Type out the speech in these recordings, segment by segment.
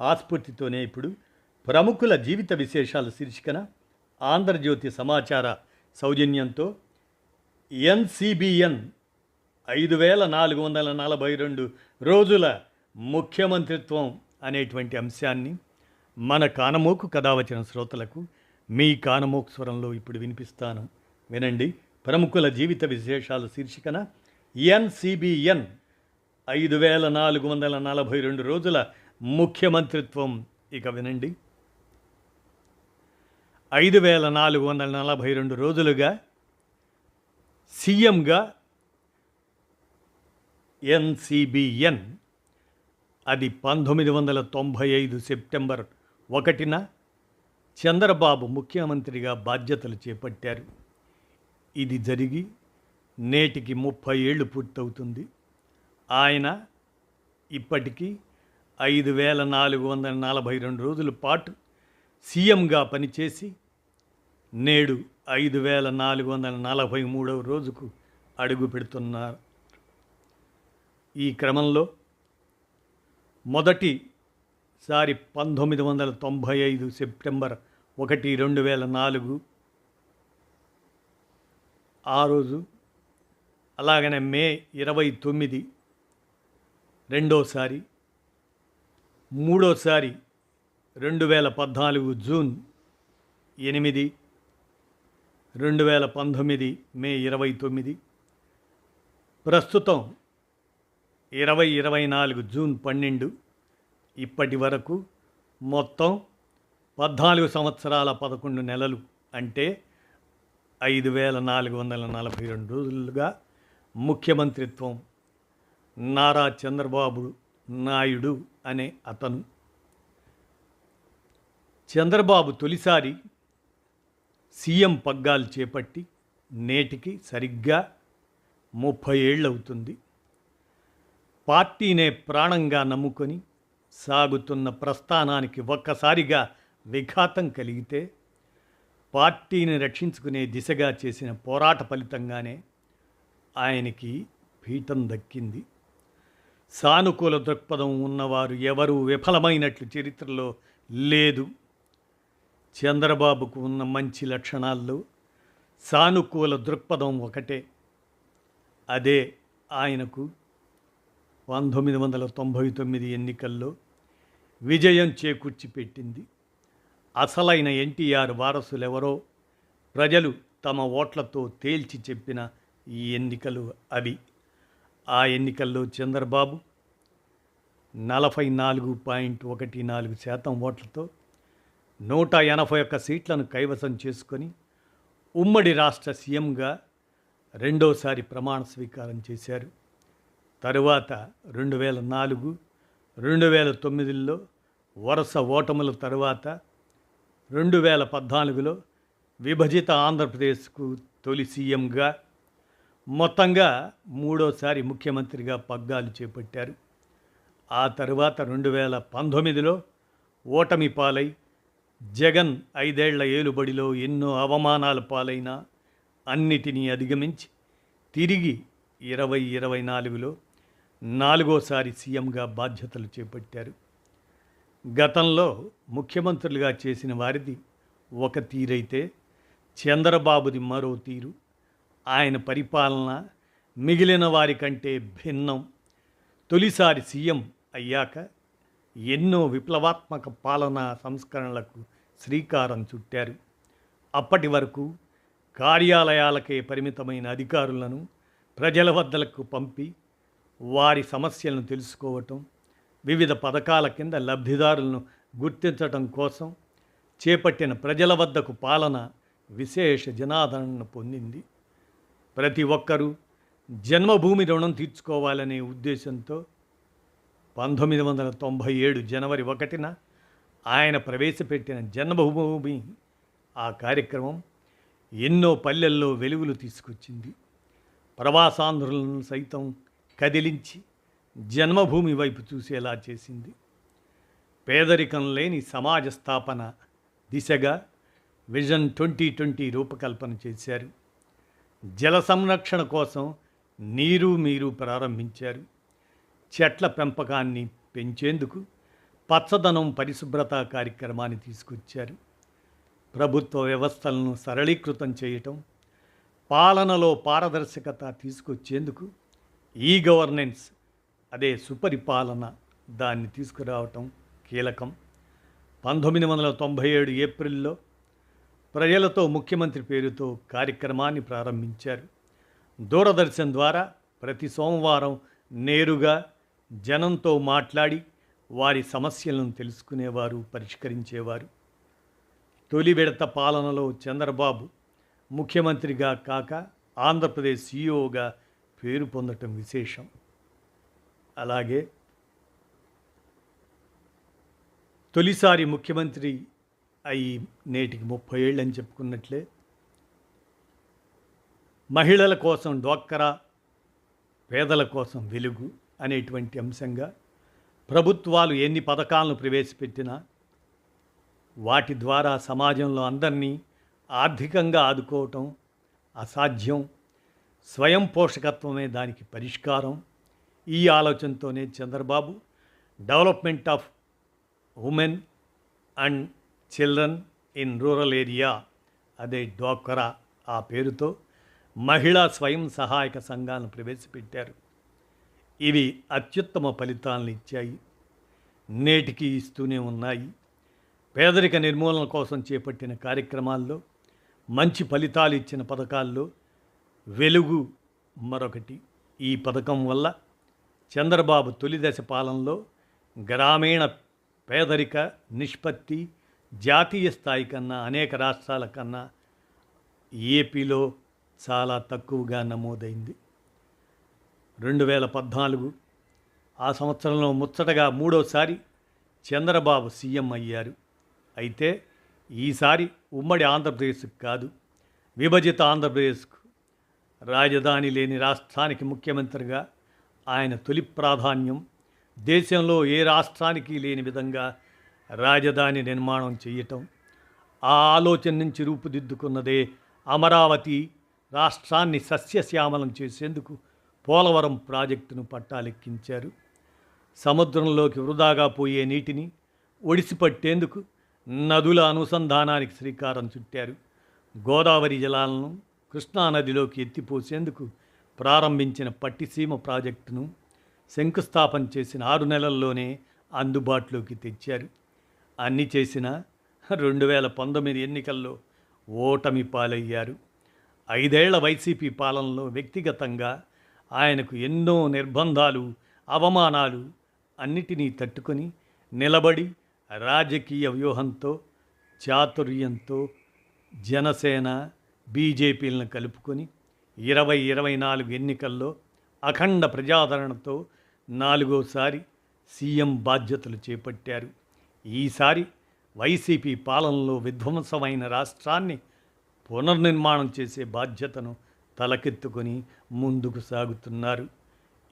ఆస్ఫూర్తితోనే ఇప్పుడు ప్రముఖుల జీవిత విశేషాల శీర్షికన ఆంధ్రజ్యోతి సమాచార సౌజన్యంతో ఎన్సిబిఎన్ ఐదు వేల నాలుగు వందల నలభై రెండు రోజుల ముఖ్యమంత్రిత్వం అనేటువంటి అంశాన్ని మన కానమోకు కథావచన శ్రోతలకు మీ కానమోకు స్వరంలో ఇప్పుడు వినిపిస్తాను. వినండి. ప్రముఖుల జీవిత విశేషాల శీర్షికన ఎన్సిబిఎన్ ఐదు వేల నాలుగు వందల నలభై రెండు రోజుల ముఖ్యమంత్రిత్వం ఇక వినండి. ఐదు వేల నాలుగు వందల నలభై రెండు రోజులుగా సీఎంగా ఎన్సిబిఎన్ అది పంతొమ్మిది వందల తొంభై ఐదు సెప్టెంబర్ ఒకటిన చంద్రబాబు ముఖ్యమంత్రిగా బాధ్యతలు చేపట్టారు. ఇది జరిగి నేటికి ముప్పై ఏళ్ళు పూర్తవుతుంది. ఆయన ఇప్పటికీ ఐదు వేల నాలుగు వందల నలభై రెండు రోజుల పాటు సీఎంగా పనిచేసి నేడు ఐదు వేల నాలుగు వందల నలభై మూడవ రోజుకు అడుగు పెడుతున్నారు. ఈ క్రమంలో మొదటిసారి పంతొమ్మిది వందల తొంభై ఐదు సెప్టెంబర్ ఒకటి రెండు వేల నాలుగు ఆ రోజు అలాగనే మే ఇరవై తొమ్మిది రెండోసారి మూడోసారి రెండు వేల పద్నాలుగు జూన్ ఎనిమిది రెండు వేల పంతొమ్మిది మే ఇరవై తొమ్మిది. ప్రస్తుతం ఇరవై ఇరవై నాలుగు జూన్ పన్నెండు. ఇప్పటి వరకు మొత్తం పద్నాలుగు సంవత్సరాల పదకొండు నెలలు అంటే ఐదు వేల నాలుగు వందల నలభై రెండు రోజులుగా ముఖ్యమంత్రిత్వం నారా చంద్రబాబు నాయుడు అనే అతను. చంద్రబాబు తొలిసారి సీఎం పగ్గాలు చేపట్టి నేటికి సరిగ్గా ముప్పై ఏళ్ళవుతుంది. పార్టీనే ప్రాణంగా నమ్ముకొని సాగుతున్న ప్రస్థానానికి ఒక్కసారిగా విఘాతం కలిగితే పార్టీని రక్షించుకునే దిశగా చేసిన పోరాట ఫలితంగానే ఆయనకి పీఠం దక్కింది. సానుకూల దృక్పథం ఉన్నవారు ఎవరూ విఫలమైనట్లు చరిత్రలో లేదు. చంద్రబాబుకు ఉన్న మంచి లక్షణాల్లో సానుకూల దృక్పథం ఒకటే. అదే ఆయనకు పంతొమ్మిది వందల తొంభై తొమ్మిది ఎన్నికల్లో విజయం చేకూర్చి పెట్టింది అసలైన ఎన్టీఆర్ వారసులెవరో ప్రజలు తమ ఓట్లతో తేల్చి చెప్పిన ఈ ఎన్నికలు అవి. ఆ ఎన్నికల్లో చంద్రబాబు నలభై నాలుగు పాయింట్ ఒకటి నాలుగు శాతం ఓట్లతో నూట ఎనభై ఒక్క సీట్లను కైవసం చేసుకొని ఉమ్మడి రాష్ట్ర సీఎంగా రెండోసారి ప్రమాణ స్వీకారం చేశారు. తరువాత రెండు వేల నాలుగు రెండు వేల తొమ్మిదిలో వరుస ఓటముల తరువాత రెండు వేల పద్నాలుగులో విభజిత ఆంధ్రప్రదేశ్కు తొలి సీఎంగా మొత్తంగా మూడోసారి ముఖ్యమంత్రిగా పగ్గాలు చేపట్టారు. ఆ తరువాత రెండు వేల పంతొమ్మిదిలో ఓటమి పాలై జగన్ ఐదేళ్ళ ఏలుబడిలో ఎన్నో అవమానాల పాలైన అన్నిటినీ అధిగమించి తిరిగి ఇరవై ఇరవై నాలుగులో నాలుగోసారి సీఎంగా బాధ్యతలు చేపట్టారు. గతంలో ముఖ్యమంత్రులుగా చేసిన వారిది ఒక తీరైతే చంద్రబాబుది మరో తీరు. ఆయన పరిపాలన మిగిలిన వారి కంటే భిన్నం. తొలిసారి సీఎం అయ్యాక ఎన్నో విప్లవాత్మక పాలనా సంస్కరణలకు శ్రీకారం చుట్టారు. అప్పటి వరకు కార్యాలయాలకే పరిమితమైన అధికారులను ప్రజల వద్దలకు పంపి వారి సమస్యలను తెలుసుకోవటం వివిధ పథకాల కింద లబ్ధిదారులను గుర్తించటం కోసం చేపట్టిన ప్రజల వద్దకు పాలన విశేష జనాదరణను పొందింది. ప్రతి ఒక్కరూ జన్మభూమి రుణం తీర్చుకోవాలనే ఉద్దేశంతో పంతొమ్మిది వందల తొంభై ఏడు జనవరి ఒకటిన ఆయన ప్రవేశపెట్టిన జన్మభూమి ఆ కార్యక్రమం ఎన్నో పల్లెల్లో వెలుగులు తీసుకొచ్చింది. ప్రవాసాంధ్రులను సైతం కదిలించి జన్మభూమి వైపు చూసేలా చేసింది. పేదరికం లేని సమాజ స్థాపన దిశగా విజన్ ట్వంటీ ట్వంటీ రూపకల్పన చేశారు. జల సంరక్షణ కోసం నీరు మీరు ప్రారంభించారు. చెట్ల పెంపకాన్ని పెంచేందుకు పచ్చదనం పరిశుభ్రత కార్యక్రమాన్ని తీసుకొచ్చారు. ప్రభుత్వ వ్యవస్థలను సరళీకృతం చేయటం పాలనలో పారదర్శకత తీసుకొచ్చేందుకు ఈ గవర్నెన్స్ అదే సుపరిపాలన దాన్ని తీసుకురావటం కీలకం. పంతొమ్మిది వందల తొంభై ఏడు ఏప్రిల్లో ప్రజలతో ముఖ్యమంత్రి పేరుతో కార్యక్రమాన్ని ప్రారంభించారు. దూరదర్శన్ ద్వారా ప్రతి సోమవారం నేరుగా జనంతో మాట్లాడి వారి సమస్యలను తెలుసుకునేవారు పరిష్కరించేవారు. తొలి విడత పాలనలో చంద్రబాబు ముఖ్యమంత్రిగా కాక ఆంధ్రప్రదేశ్ సీఈఓగా పేరు పొందటం విశేషం. అలాగే తొలిసారి ముఖ్యమంత్రి అయి నేటికి ముప్పై ఏళ్ళు అని చెప్పుకున్నట్లే. మహిళల కోసం డోక్కరా పేదల కోసం వెలుగు అనేటువంటి అంశంగా ప్రభుత్వాలు ఎన్ని పథకాలను ప్రవేశపెట్టినా వాటి ద్వారా సమాజంలో అందరినీ ఆర్థికంగా ఆదుకోవటం అసాధ్యం. స్వయం పోషకత్వమే దానికి పరిష్కారం. ఈ ఆలోచనతోనే Chandrababu development of women and children in rural area అదే డ్వాక్రా ఆ పేరుతో మహిళా స్వయం సహాయక సంఘాలను ప్రవేశపెట్టారు. ఇవి అత్యుత్తమ ఫలితాలను ఇచ్చాయి. నేటికి ఇస్తూనే ఉన్నాయి. పేదరిక నిర్మూలన కోసం చేపట్టిన కార్యక్రమాల్లో మంచి ఫలితాలు ఇచ్చిన పథకాల్లో వెలుగు మరొకటి. ఈ పథకం వల్ల చంద్రబాబు తొలి దశ పాలనలో గ్రామీణ పేదరిక నిష్పత్తి జాతీయ స్థాయి కన్నా అనేక రాష్ట్రాల కన్నా ఏపీలో చాలా తక్కువగా నమోదైంది. రెండు వేల పద్నాలుగు ఆ సంవత్సరంలో ముచ్చటగా మూడోసారి చంద్రబాబు సీఎం అయ్యారు. అయితే ఈసారి ఉమ్మడి ఆంధ్రప్రదేశ్కు కాదు విభజిత ఆంధ్రప్రదేశ్కు రాజధాని లేని రాష్ట్రానికి ముఖ్యమంత్రిగా ఆయన తొలి ప్రాధాన్యం దేశంలో ఏ రాష్ట్రానికి లేని విధంగా రాజధాని నిర్మాణం చేయటం ఆ ఆలోచన నుంచి రూపుదిద్దుకున్నదే అమరావతి రాష్ట్రాన్ని సస్యశ్యామలం చేసేందుకు పోలవరం ప్రాజెక్టును పట్టాలెక్కించారు. సముద్రంలోకి వృధాగా పోయే నీటిని ఒడిసిపట్టేందుకు నదుల అనుసంధానానికి శ్రీకారం చుట్టారు. గోదావరి జలాలను కృష్ణానదిలోకి ఎత్తిపోసేందుకు ప్రారంభించిన పట్టిసీమ ప్రాజెక్టును శంకుస్థాపన చేసిన ఆరు నెలల్లోనే అందుబాటులోకి తెచ్చారు. అన్ని చేసిన రెండు వేల పంతొమ్మిది ఎన్నికల్లో ఓటమి పాలయ్యారు. ఐదేళ్ళ వైసీపీ పాలనలో వ్యక్తిగతంగా ఆయనకు ఎన్నో నిర్బంధాలు అవమానాలు అన్నిటినీ తట్టుకొని నిలబడి రాజకీయ వ్యూహంతో చాతుర్యంతో జనసేన బీజేపీలను కలుపుకొని ఇరవై ఇరవై నాలుగు ఎన్నికల్లో అఖండ ప్రజాదరణతో నాలుగోసారి సీఎం బాధ్యతలు చేపట్టారు. ఈసారి వైసీపీ పాలనలో విధ్వంసమైన రాష్ట్రాన్ని పునర్నిర్మాణం చేసే బాధ్యతను తలకెత్తుకొని ముందుకు సాగుతున్నారు.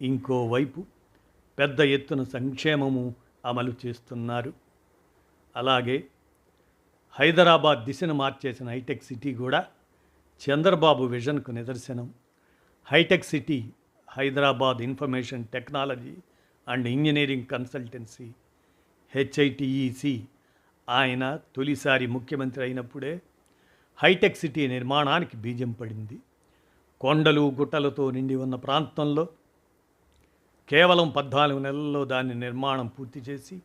ఇంకోవైపు పెద్ద ఎత్తున సంక్షేమము అమలు చేస్తున్నారు. అలాగే హైదరాబాద్ దిశను మార్చేసిన హైటెక్ సిటీ కూడా చంద్రబాబు విజన్కు నిదర్శనం. Hitech city Hyderabad information technology and engineering consultancy HITEC. ఆయన తొలిసారి ముఖ్యమంత్రి అయినప్పుడే హైటెక్ సిటీ నిర్మాణానికి బీజం పడింది. కొండలు గుట్టలతో నిండి ఉన్న ప్రాంతంలో కేవలం పద్నాలుగు నెలల్లో దాని నిర్మాణం పూర్తి చేసి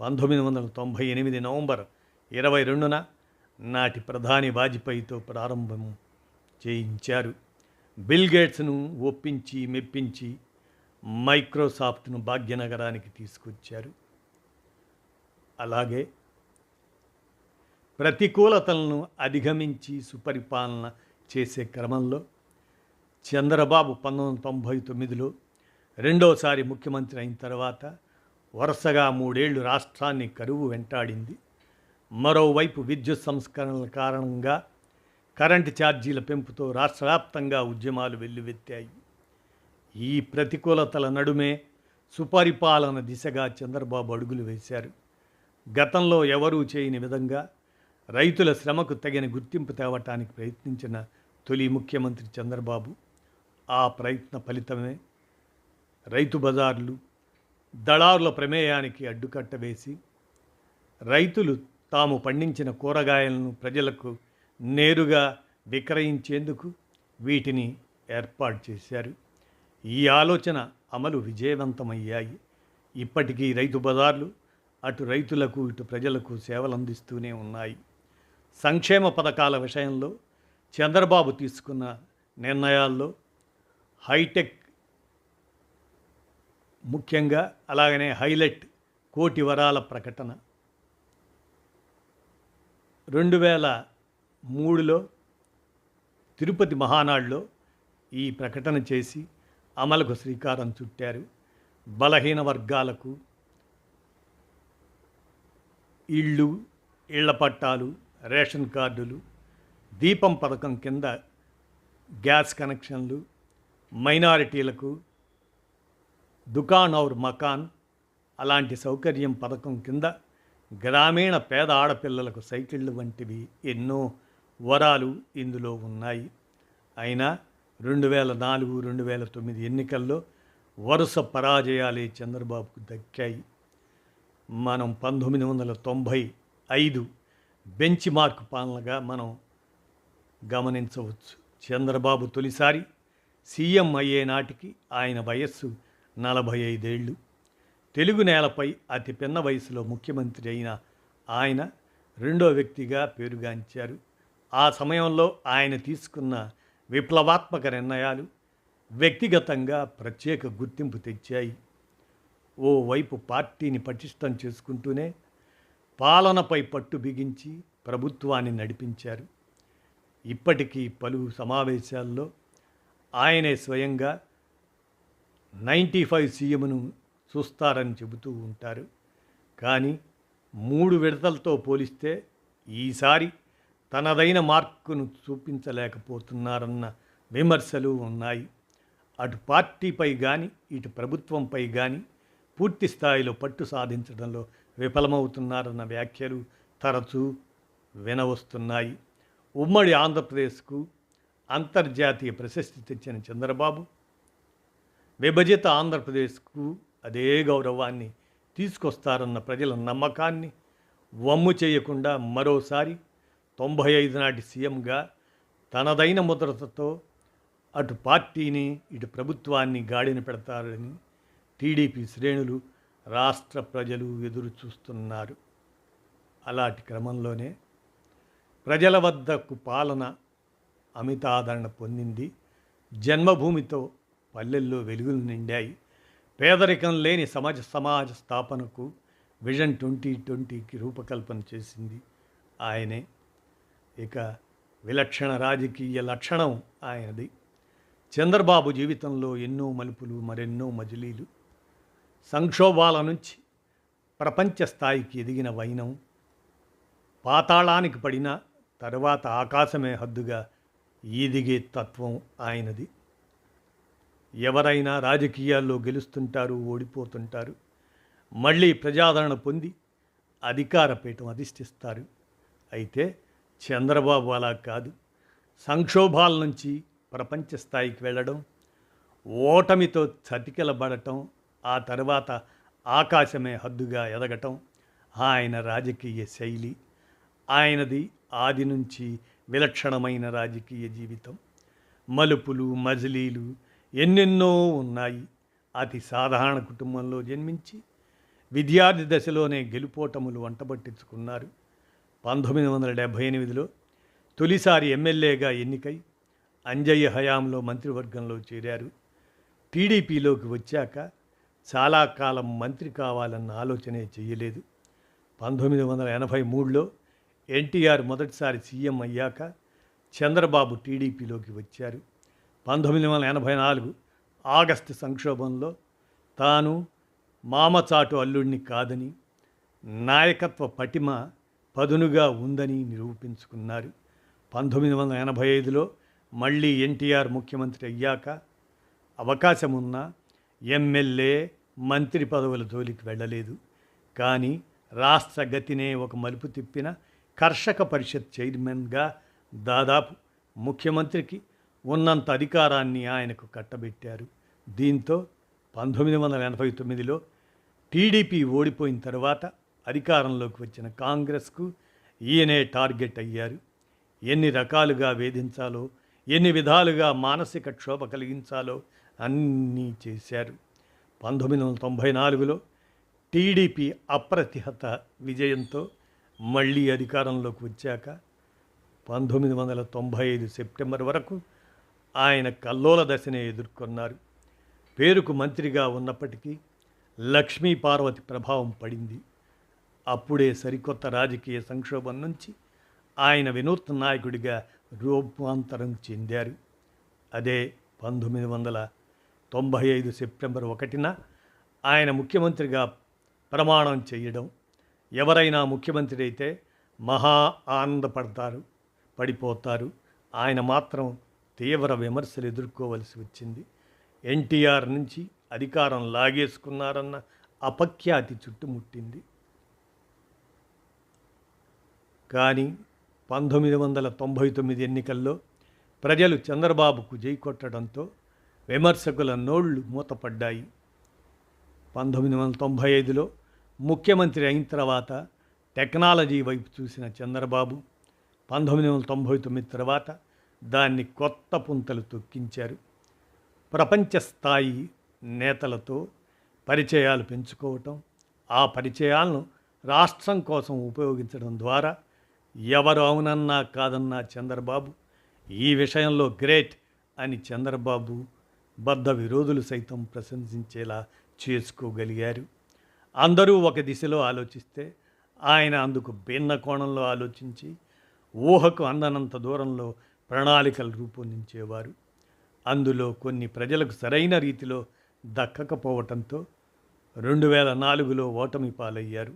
పంతొమ్మిది వందల తొంభై ఎనిమిది నవంబర్ ఇరవై రెండున నాటి ప్రధాని వాజ్పేయితో ప్రారంభం చేయించారు. బిల్ గేట్స్ను ఒప్పించి మెప్పించి మైక్రోసాఫ్ట్ను భాగ్యనగరానికి తీసుకొచ్చారు. అలాగే ప్రతికూలతలను అధిగమించి సుపరిపాలన చేసే క్రమంలో చంద్రబాబు పంతొమ్మిది వందల తొంభై తొమ్మిదిలో రెండోసారి ముఖ్యమంత్రి అయిన తర్వాత వరుసగా మూడేళ్ళు రాష్ట్రాన్ని కరువు వెంటాడింది. మరోవైపు విద్యుత్ సంస్కరణల కారణంగా కరెంటు ఛార్జీల పెంపుతో రాష్ట్ర వ్యాప్తంగా ఉద్యమాలు వెల్లువెత్తాయి. ఈ ప్రతికూలతల నడుమే సుపరిపాలన దిశగా చంద్రబాబు అడుగులు వేశారు. గతంలో ఎవరూ చేయని విధంగా రైతుల శ్రమకు తగిన గుర్తింపు తేవటానికి ప్రయత్నించిన తొలి ముఖ్యమంత్రి చంద్రబాబు ఆ ప్రయత్న ఫలితమే. రైతు బజార్లు దళారుల ప్రమేయానికి అడ్డుకట్ట వేసి రైతులు తాము పండించిన కూరగాయలను ప్రజలకు నేరుగా విక్రయించేందుకు వీటిని ఏర్పాటు చేశారు. ఈ ఆలోచన అమలు విజయవంతమయ్యాయి. ఇప్పటికీ రైతు బజార్లు అటు రైతులకు ఇటు ప్రజలకు సేవలు అందిస్తూనే ఉన్నాయి. సంక్షేమ పథకాల విషయంలో చంద్రబాబు తీసుకున్న నిర్ణయాల్లో హైటెక్ ముఖ్యంగా అలాగనే హైలైట్ కోటి వరాల ప్రకటన. రెండు వేల మూడులో తిరుపతి మహానాడులో ఈ ప్రకటన చేసి అమలుకు శ్రీకారం చుట్టారు. బలహీన వర్గాలకు ఇళ్ళు ఇళ్ళ పట్టాలు రేషన్ కార్డులు దీపం పథకం కింద గ్యాస్ కనెక్షన్లు మైనారిటీలకు దుకాన్ ఔర్ మకాన్ అలాంటి సౌకర్యం పథకం కింద గ్రామీణ పేద ఆడపిల్లలకు సైకిళ్ళు వంటివి ఎన్నో వరాలు ఇందులో ఉన్నాయి. అయినా రెండు వేల నాలుగు రెండు వేల తొమ్మిది ఎన్నికల్లో వరుస పరాజయాలే చంద్రబాబుకు దక్కాయి. మనం పంతొమ్మిది వందల తొంభై ఐదు బెంచ్ మార్క్ పాలనగా మనం గమనించవచ్చు. చంద్రబాబు తొలిసారి సీఎం అయ్యే నాటికి ఆయన వయస్సు నలభై ఐదేళ్ళు. తెలుగు నేలపై అతి పిన్న వయసులో ముఖ్యమంత్రి అయిన ఆయన రెండో వ్యక్తిగా పేరుగాంచారు. ఆ సమయంలో ఆయన తీసుకున్న విప్లవాత్మక నిర్ణయాలు వ్యక్తిగతంగా ప్రత్యేక గుర్తింపు తెచ్చాయి. ఓవైపు పార్టీని పటిష్టం చేసుకుంటూనే పాలనపై పట్టు బిగించి ప్రభుత్వాన్ని నడిపించారు. ఇప్పటికీ పలు సమావేశాల్లో ఆయనే స్వయంగా నైంటీ ఫైవ్ సీఎంను చూస్తారని చెబుతూ ఉంటారు. కానీ మూడు విడతలతో పోలిస్తే ఈసారి తనదైన మార్కును చూపించలేకపోతున్నారన్న విమర్శలు ఉన్నాయి. అటు పార్టీపై కానీ ఇటు ప్రభుత్వంపై కానీ పూర్తి స్థాయిలో పట్టు సాధించడంలో విఫలమవుతున్నారన్న వ్యాఖ్యలు తరచూ వినవస్తున్నాయి. ఉమ్మడి ఆంధ్రప్రదేశ్కు అంతర్జాతీయ ప్రశస్తి తెచ్చిన చంద్రబాబు విభజిత ఆంధ్రప్రదేశ్కు అదే గౌరవాన్ని తీసుకొస్తారన్న ప్రజల నమ్మకాన్ని వమ్ము చేయకుండా మరోసారి తొంభై ఐదు నాటి సీఎంగా తనదైన ముద్రతతో అటు పార్టీని ఇటు ప్రభుత్వాన్ని గాడిన పెడతారని టీడీపీ శ్రేణులు రాష్ట్ర ప్రజలు ఎదురు చూస్తున్నారు. అలాంటి క్రమంలోనే ప్రజల వద్దకు పాలన అమితాదరణ పొందింది. జన్మభూమితో పల్లెల్లో వెలుగులు నిండాయి. పేదరికం లేని సమాజ సమాజ స్థాపనకు విజన్ ట్వంటీ ట్వంటీకి రూపకల్పన చేసింది ఆయనే. ఇక విలక్షణ రాజకీయ లక్షణం ఆయనది. చంద్రబాబు జీవితంలో ఎన్నో మలుపులు మరెన్నో మజిలీలు సంక్షోభాల నుంచి ప్రపంచ స్థాయికి ఎదిగిన వైనం పాతాళానికి పడిన తరువాత ఆకాశమే హద్దుగా ఈదిగే తత్వం ఆయనది. ఎవరైనా రాజకీయాల్లో గెలుస్తుంటారు ఓడిపోతుంటారు మళ్ళీ ప్రజాదరణ పొంది అధికార పీఠం అధిష్ఠిస్తారు అయితే చంద్రబాబు అలా కాదు. సంక్షోభాల నుంచి ప్రపంచ స్థాయికి వెళ్ళడం ఓటమితో చతికిలబడటం ఆ తర్వాత ఆకాశమే హద్దుగా ఎదగటం ఆయన రాజకీయ శైలి. ఆయనది ఆది నుంచి విలక్షణమైన రాజకీయ జీవితం. మలుపులు మజిలీలు ఎన్నెన్నో ఉన్నాయి. అతి సాధారణ కుటుంబంలో జన్మించి విద్యార్థి దశలోనే గెలుపోటములు వంటబట్టించుకున్నారు. పంతొమ్మిది వందల డెబ్భై ఎనిమిదిలో తొలిసారి ఎమ్మెల్యేగా ఎన్నికై అంజయ్య హయాంలో మంత్రివర్గంలో చేరారు. టీడీపీలోకి వచ్చాక చాలా కాలం మంత్రి కావాలన్న ఆలోచనే చేయలేదు పంతొమ్మిది వందల ఎనభై మూడులో ఎన్టీఆర్ మొదటిసారి సీఎం అయ్యాక చంద్రబాబు టీడీపీలోకి వచ్చారు. పంతొమ్మిది వందల ఎనభై నాలుగు ఆగస్టు సంక్షోభంలో తాను మామచాటు అల్లుడిని కాదని నాయకత్వ పటిమ పదునుగా ఉందని నిరూపించుకున్నారు. పంతొమ్మిది వందల ఎనభై ఐదులో మళ్ళీ ఎన్టీఆర్ ముఖ్యమంత్రి అయ్యాక అవకాశమున్న ఎమ్మెల్యే మంత్రి పదవుల జోలికి వెళ్ళలేదు. కానీ రాష్ట్ర గతినే ఒక మలుపు తిప్పిన కర్షక పరిషత్ చైర్మన్గా దాదాపు ముఖ్యమంత్రికి ఉన్నంత అధికారాన్ని ఆయనకు కట్టబెట్టారు. దీంతో పంతొమ్మిది వందల ఎనభై తొమ్మిదిలో టీడీపీ ఓడిపోయిన తర్వాత అధికారంలోకి వచ్చిన కాంగ్రెస్కు ఈయనే టార్గెట్ అయ్యారు. ఎన్ని రకాలుగా వేధించాలో ఎన్ని విధాలుగా మానసిక క్షోభ కలిగించాలో అన్నీ చేశారు. పంతొమ్మిది వందల తొంభై నాలుగులో టీడీపీ అప్రతిహత విజయంతో మళ్ళీ అధికారంలోకి వచ్చాక పంతొమ్మిది వందల తొంభై ఐదు సెప్టెంబర్ వరకు ఆయన కల్లోల దశనే ఎదుర్కొన్నారు. పేరుకు మంత్రిగా ఉన్నప్పటికీ లక్ష్మీ పార్వతి ప్రభావం పడింది. అప్పుడే సరికొత్త రాజకీయ సంక్షోభం నుంచి ఆయన వినూత్న నాయకుడిగా రూపాంతరం చెందారు. అదే పంతొమ్మిది వందల తొంభై ఐదు సెప్టెంబర్ ఒకటిన ఆయన ముఖ్యమంత్రిగా ప్రమాణం చేయడం. ఎవరైనా ముఖ్యమంత్రి అయితే మహా ఆనందపడతారు పడిపోతారు. ఆయన మాత్రం తీవ్ర విమర్శలు ఎదుర్కోవలసి వచ్చింది. ఎన్టీఆర్ నుంచి అధికారం లాగేసుకున్నారన్న అపఖ్యాతి చుట్టుముట్టింది. కానీ పంతొమ్మిది వందల తొంభై తొమ్మిది ఎన్నికల్లో ప్రజలు చంద్రబాబుకు జై కొట్టడంతో విమర్శకుల నోళ్ళు మూతపడ్డాయి. పంతొమ్మిది వందల తొంభై ఐదులో ముఖ్యమంత్రి అయిన తర్వాత టెక్నాలజీ వైపు చూసిన చంద్రబాబు పంతొమ్మిది వందల తొంభై తొమ్మిది తర్వాత దాన్ని కొత్త పుంతలు తొక్కించారు. ప్రపంచ స్థాయి నేతలతో పరిచయాలు పెంచుకోవటం ఆ పరిచయాలను రాష్ట్రం కోసం ఉపయోగించడం ద్వారా ఎవరు అవునన్నా కాదన్నా చంద్రబాబు ఈ విషయంలో గ్రేట్ అని చంద్రబాబు బద్ధ విరోధులు సైతం ప్రశంసించేలా చేసుకోగలిగారు. అందరూ ఒక దిశలో ఆలోచిస్తే ఆయన అందుకు భిన్న కోణంలో ఆలోచించి ఊహకు అందనంత దూరంలో ప్రణాళికలు రూపొందించేవారు. అందులో కొన్ని ప్రజలకు సరైన రీతిలో దక్కకపోవటంతో రెండు వేల నాలుగులో ఓటమి పాలయ్యారు.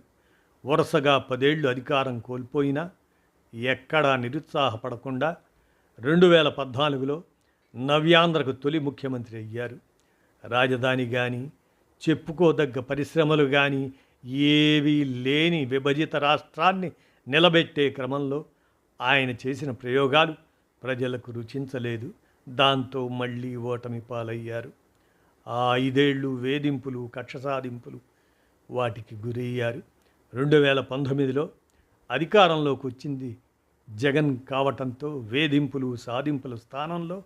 వరుసగా పదేళ్ళు అధికారం కోల్పోయినా ఎక్కడా నిరుత్సాహపడకుండా రెండు వేల పద్నాలుగులో నవ్యాంధ్రకు తొలి ముఖ్యమంత్రి అయ్యారు. రాజధాని కానీ చెప్పుకోదగ్గ పరిశ్రమలు కానీ ఏవీ లేని విభజిత రాష్ట్రాన్ని నిలబెట్టే క్రమంలో ఆయన చేసిన ప్రయోగాలు ప్రజలకు రుచించలేదు. దాంతో మళ్ళీ ఓటమి పాలయ్యారు. ఆ ఐదేళ్ళు వేధింపులు కక్ష సాధింపులు వాటికి గురయ్యారు. రెండు వేల పంతొమ్మిదిలో అధికారంలోకి వచ్చింది జగన్ కావటంతో వేధింపులు సాధింపుల స్థానంలో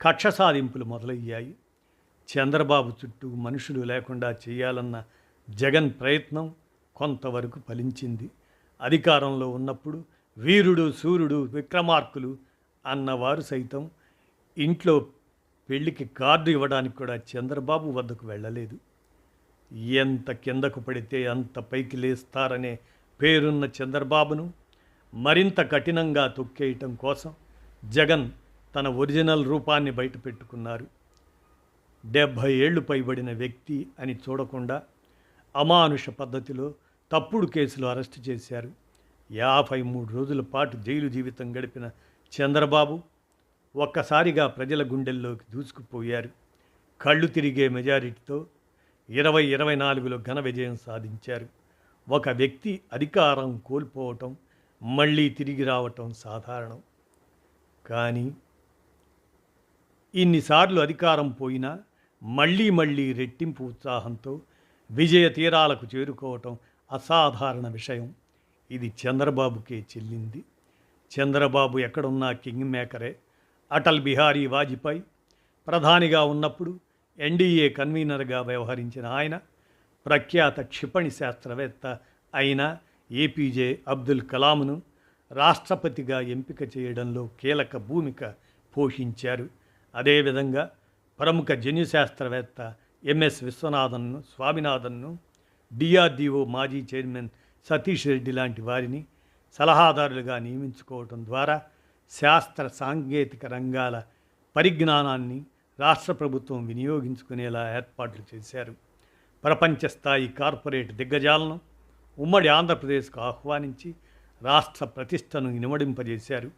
కక్ష సాధింపులు మొదలయ్యాయి. చంద్రబాబు చుట్టూ మనుషులు లేకుండా చేయాలన్న జగన్ ప్రయత్నం కొంతవరకు ఫలించింది. అధికారంలో ఉన్నప్పుడు వీరుడు సూర్యుడు విక్రమార్కులు అన్నవారు సైతం ఇంట్లో పెళ్ళికి కార్డు ఇవ్వడానికి కూడా చంద్రబాబు వద్దకు వెళ్ళలేదు. ఎంత కిందకు పడితే అంత పైకి లేస్తారనే పేరున్న చంద్రబాబును మరింత కఠినంగా తొక్కేయటం కోసం జగన్ తన ఒరిజినల్ రూపాన్ని బయటపెట్టుకున్నారు. డెబ్భై ఏళ్ళు పైబడిన వ్యక్తి అని చూడకుండా అమానుష పద్ధతిలో తప్పుడు కేసులు అరెస్టు చేశారు. యాభై మూడు రోజుల పాటు జైలు జీవితం గడిపిన చంద్రబాబు ఒక్కసారిగా ప్రజల గుండెల్లోకి దూసుకుపోయారు. కళ్ళు తిరిగే మెజారిటీతో ఇరవై ఇరవై నాలుగులో ఘన విజయం సాధించారు. ఒక వ్యక్తి అధికారం కోల్పోవటం మళ్ళీ తిరిగి రావటం సాధారణం. కానీ ఇన్నిసార్లు అధికారం పోయినా మళ్ళీ మళ్ళీ రెట్టింపు ఉత్సాహంతో విజయ తీరాలకు చేరుకోవటం అసాధారణ విషయం. ఇది చంద్రబాబుకే చెల్లింది. చంద్రబాబు ఎక్కడున్నా కింగ్ మేకరే. అటల్ బిహారీ వాజ్పేయి ప్రధానిగా ఉన్నప్పుడు ఎన్డీఏ కన్వీనర్గా వ్యవహరించిన ఆయన ప్రఖ్యాత క్షిపణి శాస్త్రవేత్త అయిన ఏపీజే అబ్దుల్ కలాంను రాష్ట్రపతిగా ఎంపిక చేయడంలో కీలక భూమిక పోషించారు. అదేవిధంగా ప్రముఖ జన్యుశాస్త్రవేత్త ఎంఎస్ విశ్వనాథన్ను స్వామినాథన్ను డిఆర్డిఓ మాజీ చైర్మన్ సతీష్ రెడ్డి లాంటి వారిని సలహాదారులుగా నియమించుకోవటం ద్వారా శాస్త్ర సాంకేతిక రంగాల పరిజ్ఞానాన్ని రాష్ట్ర ప్రభుత్వం వినియోగించుకునేలా ఏర్పాట్లు చేశారు. ప్రపంచ స్థాయి కార్పొరేట్ దిగ్గజాలను ఉమ్మడి ఆంధ్రప్రదేశ్కు ఆహ్వానించి రాష్ట్ర ప్రతిష్టను ఇనుమడింపజేశారు.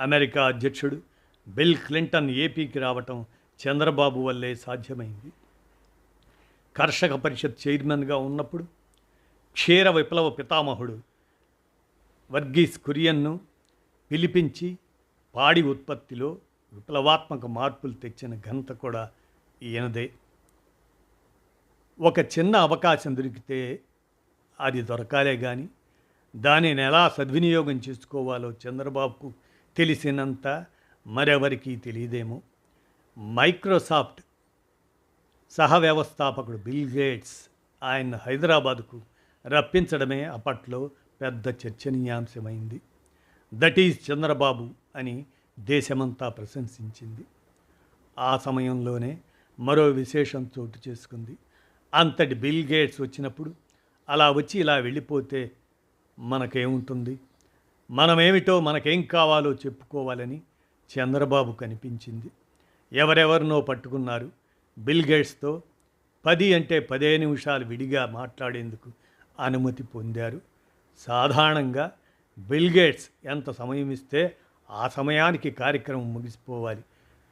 అమెరికా అధ్యక్షుడు బిల్ క్లింటన్ ఏపీకి రావటం చంద్రబాబు వల్లే సాధ్యమైంది. కర్షక పరిషత్ చైర్మన్గా ఉన్నప్పుడు క్షీర విప్లవ పితామహుడు వర్గీస్ కురియన్ను పిలిపించి పాడి ఉత్పత్తిలో విప్లవాత్మక మార్పులు తెచ్చిన ఘనత కూడా ఈయనదే. ఒక చిన్న అవకాశం దొరికితే అది దొరకాలే కానీ దానిని ఎలా సద్వినియోగం చేసుకోవాలో చంద్రబాబుకు తెలిసినంత మరెవరికీ తెలియదేమో. మైక్రోసాఫ్ట్ సహ వ్యవస్థాపకుడు బిల్ గేట్స్ ఆయన హైదరాబాదుకు రప్పించడమే అప్పట్లో పెద్ద చర్చనీయాంశమైంది. దట్ ఈజ్ చంద్రబాబు అని దేశమంతా ప్రశంసించింది. ఆ సమయంలోనే మరో విశేషం చోటు చేసుకుంది. అంతటి బిల్ గేట్స్ వచ్చినప్పుడు అలా వచ్చి ఇలా వెళ్ళిపోతే మనకేముంటుంది? మనమేమిటో మనకేం కావాలో చెప్పుకోవాలని చంద్రబాబు కనిపించింది. ఎవరెవరినో పట్టుకున్నారు. బిల్ గేట్స్తో పది అంటే పదే నిమిషాలు విడిగా మాట్లాడేందుకు అనుమతి పొందారు. సాధారణంగా బిల్ గేట్స్ ఎంత సమయం ఇస్తే ఆ సమయానికి కార్యక్రమం ముగిసిపోవాలి.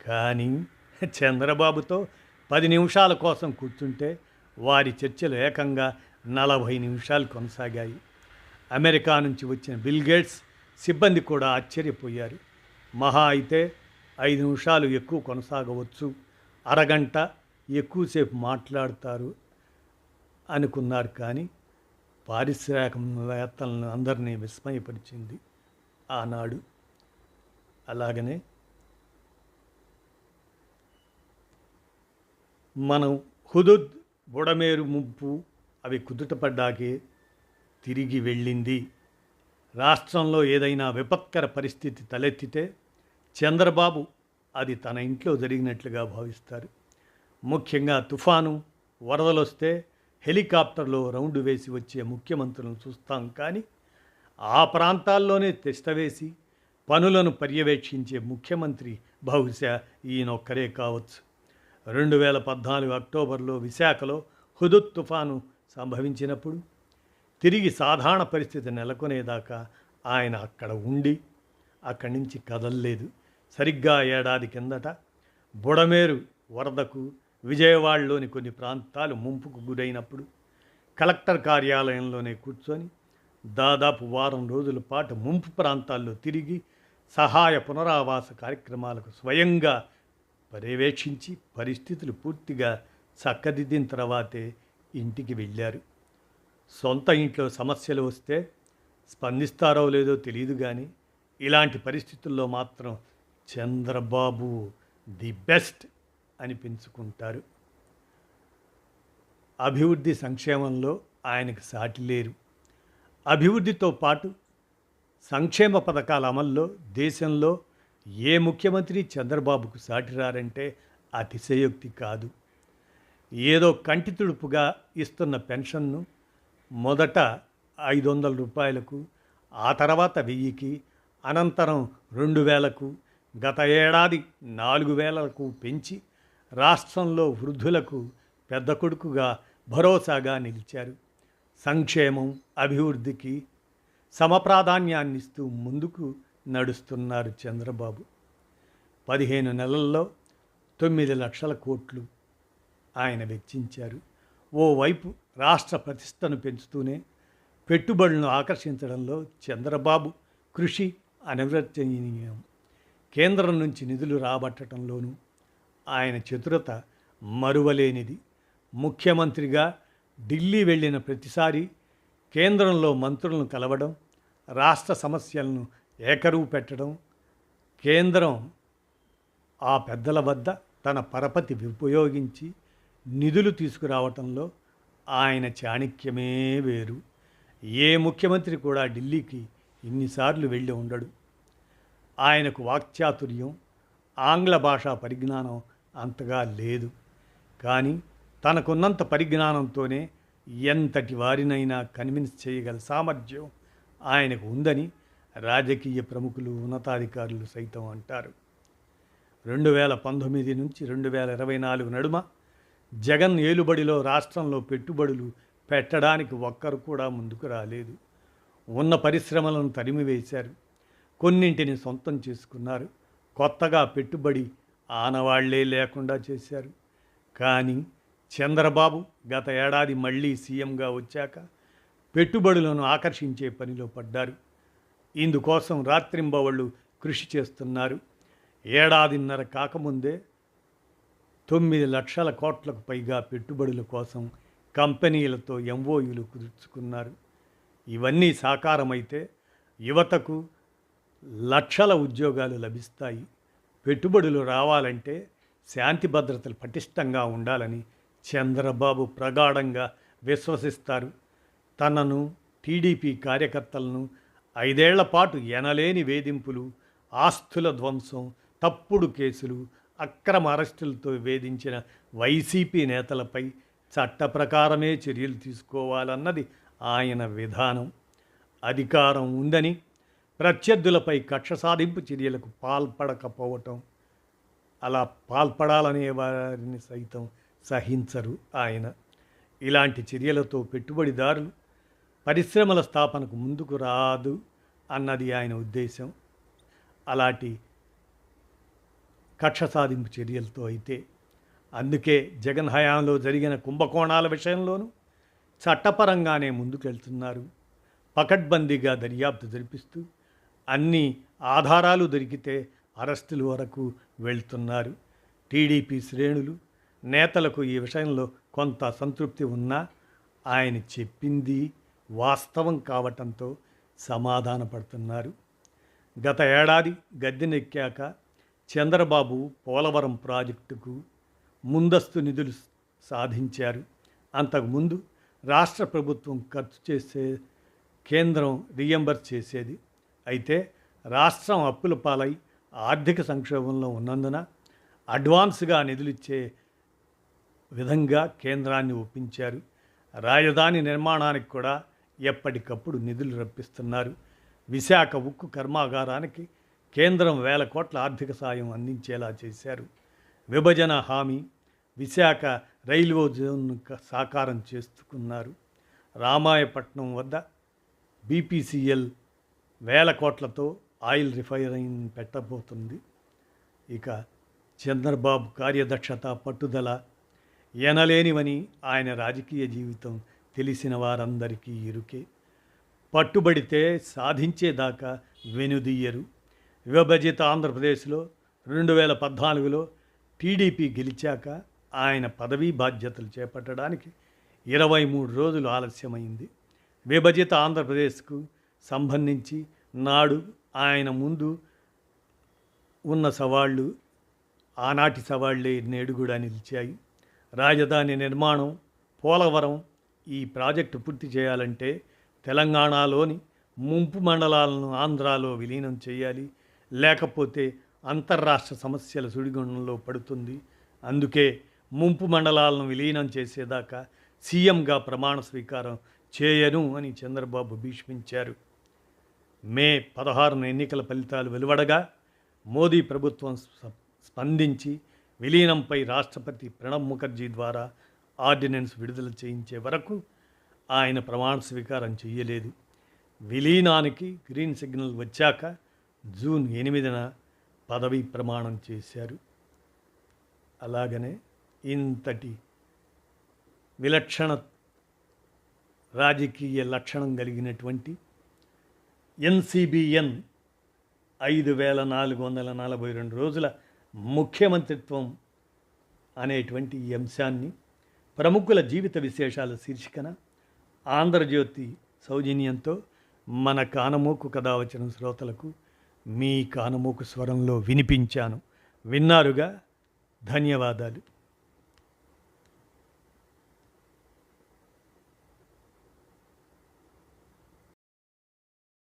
కానీ చంద్రబాబుతో పది నిమిషాల కోసం కూర్చుంటే వారి చర్చలు ఏకంగా నలభై నిమిషాలు కొనసాగాయి. అమెరికా నుంచి వచ్చిన బిల్ గేట్స్ సిబ్బంది కూడా ఆశ్చర్యపోయారు. మహా అయితే ఐదు నిమిషాలు ఎక్కువ కొనసాగవచ్చు. అరగంట ఎక్కువసేపు మాట్లాడతారు అనుకున్నారు కానీ పారిశ్రామికవేత్తలను అందరినీ విస్మయపరిచింది ఆనాడు. అలాగనే మనం హుదుద్ బుడమేరు ముప్పు అవి కుదుటపడ్డాకే తిరిగి వెళ్ళింది. రాష్ట్రంలో ఏదైనా విపత్కర పరిస్థితి తలెత్తితే చంద్రబాబు అది తన ఇంట్లో జరిగినట్లుగా భావిస్తారు. ముఖ్యంగా తుఫాను వరదలొస్తే హెలికాప్టర్లో రౌండ్ వేసి వచ్చే ముఖ్యమంత్రులను చూస్తాం కానీ ఆ ప్రాంతాల్లోనే తెష్టవేసి పనులను పర్యవేక్షించే ముఖ్యమంత్రి బహుశా ఈయనొక్కరే కావచ్చు. రెండు వేల పద్నాలుగు అక్టోబర్లో విశాఖలో హుదుత్ తుఫాను సంభవించినప్పుడు తిరిగి సాధారణ పరిస్థితి నెలకొనేదాకా ఆయన అక్కడ ఉండి అక్కడి నుంచి కదల్లేదు. సరిగ్గా ఏడాది కిందట బుడమేరు వరదకు విజయవాడలోని కొన్ని ప్రాంతాలు ముంపుకు గురైనప్పుడు కలెక్టర్ కార్యాలయంలోనే కూర్చొని దాదాపు వారం రోజుల పాటు ముంపు ప్రాంతాల్లో తిరిగి సహాయ పునరావాస కార్యక్రమాలకు స్వయంగా పర్యవేక్షించి పరిస్థితులు పూర్తిగా చక్కదిద్దిన తర్వాతే ఇంటికి వెళ్ళారు. సొంత ఇంట్లో సమస్యలు వస్తే స్పందిస్తారో లేదో తెలియదు కానీ ఇలాంటి పరిస్థితుల్లో మాత్రం చంద్రబాబు ది బెస్ట్ అనిపించుకుంటారు. అభివృద్ధి సంక్షేమంలో ఆయనకు సాటి లేరు. అభివృద్ధితో పాటు సంక్షేమ పథకాల అమల్లో దేశంలో ఏ ముఖ్యమంత్రి చంద్రబాబుకు సాటిరారంటే అతిశయోక్తి కాదు. ఏదో కంటి తుడుపుగా ఇస్తున్న పెన్షన్ను మొదట ఐదు వందల రూపాయలకు ఆ తర్వాత వెయ్యికి అనంతరం రెండు వేలకు గత ఏడాది నాలుగు వేలకు పెంచి రాష్ట్రంలో వృద్ధులకు పెద్ద కొడుకుగా భరోసాగా నిలిచారు. సంక్షేమం అభివృద్ధికి సమప్రాధాన్యాన్నిస్తూ ముందుకు నడుస్తున్నారు చంద్రబాబు. పదిహేను నెలల్లో తొమ్మిది లక్షల కోట్లు ఆయన వెచ్చించారు. ఓవైపు రాష్ట్ర ప్రతిష్టను పెంచుతూనే పెట్టుబడులను ఆకర్షించడంలో చంద్రబాబు కృషి అనివర్చనీయం కేంద్రం నుంచి నిధులు రాబట్టడంలోనూ ఆయన చతురత మరువలేనిది. ముఖ్యమంత్రిగా ఢిల్లీ వెళ్ళిన ప్రతిసారి కేంద్రంలో మంత్రులను కలవడం రాష్ట్ర సమస్యలను ఏకరువు పెట్టడం కేంద్రం ఆ పెద్దల వద్ద తన పరపతి ఉపయోగించి నిధులు తీసుకురావటంలో ఆయన చాణిక్యమే వేరు. ఏ ముఖ్యమంత్రి కూడా ఢిల్లీకి ఇన్నిసార్లు వెళ్ళి ఉండడు. ఆయనకు వాక్చాతుర్యం ఆంగ్ల భాషా పరిజ్ఞానం అంతగా లేదు. కానీ తనకున్నంత పరిజ్ఞానంతోనే ఎంతటి వారినైనా కన్విన్స్ చేయగల సామర్థ్యం ఆయనకు ఉందని రాజకీయ ప్రముఖులు ఉన్నతాధికారులు సైతం అంటారు. రెండు వేల పంతొమ్మిది నుంచి రెండు వేల ఇరవై నాలుగు నడుమ జగన్ ఏలుబడిలో రాష్ట్రంలో పెట్టుబడులు పెట్టడానికి ఒక్కరు కూడా ముందుకు రాలేదు. ఉన్న పరిశ్రమలను తరిమివేశారు. కొన్నింటిని సొంతం చేసుకున్నారు. కొత్తగా పెట్టుబడి ఆనవాళ్ళే లేకుండా చేశారు. కానీ చంద్రబాబు గత ఏడాది మళ్ళీ సీఎంగా వచ్చాక పెట్టుబడులను ఆకర్షించే పనిలో పడ్డారు. ఇందుకోసం రాత్రింబవళ్ళు కృషి చేస్తున్నారు. ఏడాదిన్నర కాకముందే తొమ్మిది లక్షల కోట్లకు పైగా పెట్టుబడుల కోసం కంపెనీలతో ఎంఓయూలు కుదుర్చుకున్నారు. ఇవన్నీ సాకారమైతే యువతకు లక్షల ఉద్యోగాలు లభిస్తాయి. పెట్టుబడులు రావాలంటే శాంతి భద్రతలు పటిష్టంగా ఉండాలని చంద్రబాబు ప్రగాఢంగా విశ్వసిస్తారు. తనను టీడీపీ కార్యకర్తలను ఐదేళ్ళ పాటు ఎనలేని వేధింపులు ఆస్తుల ధ్వంసం తప్పుడు కేసులు అక్రమ అరెస్టులతో వేధించిన వైసీపీ నేతలపై చట్ట ప్రకారమే చర్యలు తీసుకోవాలన్నది ఆయన విధానం. అధికారం ఉందని ప్రత్యర్థులపై కక్ష సాధింపు చర్యలకు పాల్పడకపోవటం అలా పాల్పడాలనే వారిని సైతం సహించరు ఆయన. ఇలాంటి చర్యలతో పెట్టుబడిదారులు పరిశ్రమల స్థాపనకు ముందుకు రాదు అన్నది ఆయన ఉద్దేశం. అలాంటి కక్ష సాధింపు చర్యలతో అయితే అందుకే జగన్ హయాంలో జరిగిన కుంభకోణాల విషయంలోనూ చట్టపరంగానే ముందుకెళ్తున్నారు. పకడ్బందీగా దర్యాప్తు జరిపిస్తూ అన్ని ఆధారాలు దొరికితే అరెస్టుల వరకు వెళ్తున్నారు. టీడీపీ శ్రేణులు నేతలకు ఈ విషయంలో కొంత సంతృప్తి ఉన్నా ఆయన చెప్పింది వాస్తవం కావటంతో సమాధానపడుతున్నారు. గత ఏడాది గద్దెనెక్కాక చంద్రబాబు పోలవరం ప్రాజెక్టుకు ముందస్తు నిధులు సాధించారు. అంతకుముందు రాష్ట్ర ప్రభుత్వం ఖర్చు చేసే కేంద్రం రియంబర్స్ చేసేది అయితే రాష్ట్రం అప్పుల పాలై ఆర్థిక సంక్షోభంలో ఉన్నందున అడ్వాన్స్గా నిధులిచ్చే విధంగా కేంద్రాన్ని ఒప్పించారు. రాజధాని నిర్మాణానికి కూడా ఎప్పటికప్పుడు నిధులు రప్పిస్తున్నారు. విశాఖ ఉక్కు కర్మాగారానికి కేంద్రం వేల కోట్ల ఆర్థిక సాయం అందించేలా చేశారు. విభజన హామీ విశాఖ రైల్వే జోన్ సాకారం చేసుకున్నారు రామాయపట్నం వద్ద బీపీసీఎల్ వేల కోట్లతో ఆయిల్ రిఫైనరీ పెట్టబోతుంది. ఇక చంద్రబాబు కార్యదక్షత పట్టుదల ఎనలేనివని ఆయన రాజకీయ జీవితం తెలిసిన వారందరికీ ఇరుకే. పట్టుబడితే సాధించేదాకా వెనుదీయరు. విభజిత ఆంధ్రప్రదేశ్లో రెండు వేల పద్నాలుగులో టీడీపీ గెలిచాక ఆయన పదవీ బాధ్యతలు చేపట్టడానికి ఇరవై మూడు రోజులు ఆలస్యమైంది. విభజిత ఆంధ్రప్రదేశ్కు సంబంధించి నాడు ఆయన ముందు ఉన్న సవాళ్ళు ఆనాటి సవాళ్ళే నేడు కూడా నిలిచాయి. రాజధాని నిర్మాణం పోలవరం ఈ ప్రాజెక్టు పూర్తి చేయాలంటే తెలంగాణలోని ముంపు మండలాలను ఆంధ్రాలో విలీనం చేయాలి. లేకపోతే అంతర్రాష్ట్ర సమస్యల సుడిగుండంలో పడుతుంది. అందుకే ముంపు మండలాలను విలీనం చేసేదాకా సీఎంగా ప్రమాణ స్వీకారం చేయను అని చంద్రబాబు భీష్మించారు. మే పదహారున ఎన్నికల ఫలితాలు వెలువడగా మోదీ ప్రభుత్వం స్పందించి విలీనంపై రాష్ట్రపతి ప్రణబ్ ముఖర్జీ ద్వారా ఆర్డినెన్స్ విడుదల చేయించే వరకు ఆయన ప్రమాణ స్వీకారం చేయలేదు విలీనానికి గ్రీన్ సిగ్నల్ వచ్చాక జూన్ ఎనిమిదిన పదవీ ప్రమాణం చేశారు. అలాగనే ఇంతటి విలక్షణ రాజకీయ లక్షణం కలిగినటువంటి ఎన్సిబిఎన్ ఐదు వేల నాలుగు వందల నలభై రెండు రోజుల ముఖ్యమంత్రిత్వం అనేటువంటి ఈ అంశాన్ని ప్రముఖుల జీవిత విశేషాల శీర్షికన ఆంధ్రజ్యోతి సౌజన్యంతో మన కానమోకు కథ వచ్చిన శ్రోతలకు మీ కానమోకు స్వరంలో వినిపించాను. విన్నారుగా? ధన్యవాదాలు.